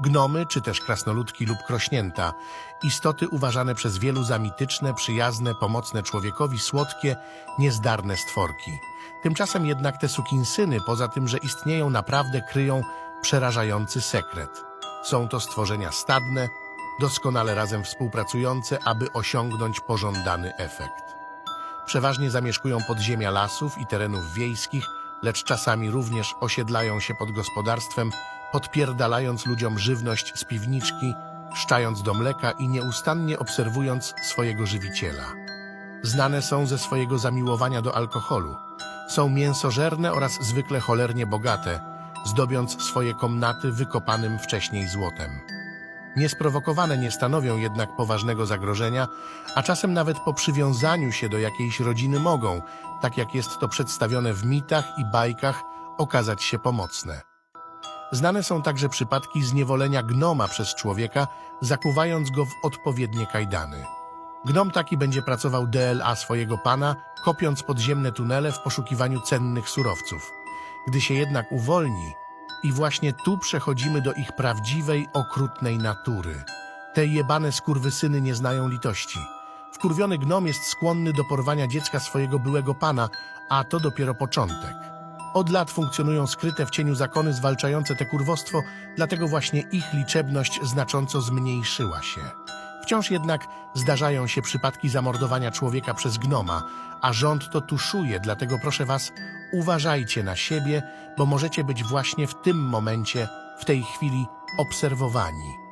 Gnomy, czy też krasnoludki lub krośnięta, istoty uważane przez wielu za mityczne, przyjazne, pomocne człowiekowi, słodkie, niezdarne stworki. Tymczasem jednak te sukinsyny, poza tym, że istnieją, naprawdę kryją przerażający sekret. Są to stworzenia stadne, doskonale razem współpracujące, aby osiągnąć pożądany efekt. Przeważnie zamieszkują podziemia lasów i terenów wiejskich, lecz czasami również osiedlają się pod gospodarstwem, podpierdalając ludziom żywność z piwniczki, szczając do mleka i nieustannie obserwując swojego żywiciela. Znane są ze swojego zamiłowania do alkoholu. Są mięsożerne oraz zwykle cholernie bogate, zdobiąc swoje komnaty wykopanym wcześniej złotem. Niesprowokowane nie stanowią jednak poważnego zagrożenia, a czasem nawet po przywiązaniu się do jakiejś rodziny mogą, tak jak jest to przedstawione w mitach i bajkach, okazać się pomocne. Znane są także przypadki zniewolenia gnoma przez człowieka, zakuwając go w odpowiednie kajdany. Gnom taki będzie pracował DLA swojego pana, kopiąc podziemne tunele w poszukiwaniu cennych surowców. Gdy się jednak uwolni, i właśnie tu przechodzimy do ich prawdziwej, okrutnej natury. Te jebane skurwysyny nie znają litości. Wkurwiony gnom jest skłonny do porwania dziecka swojego byłego pana, a to dopiero początek. Od lat funkcjonują skryte w cieniu zakony zwalczające te kurwostwo, dlatego właśnie ich liczebność znacząco zmniejszyła się. Wciąż jednak zdarzają się przypadki zamordowania człowieka przez gnoma, a rząd to tuszuje, dlatego proszę was, uważajcie na siebie, bo możecie być właśnie w tym momencie, w tej chwili obserwowani.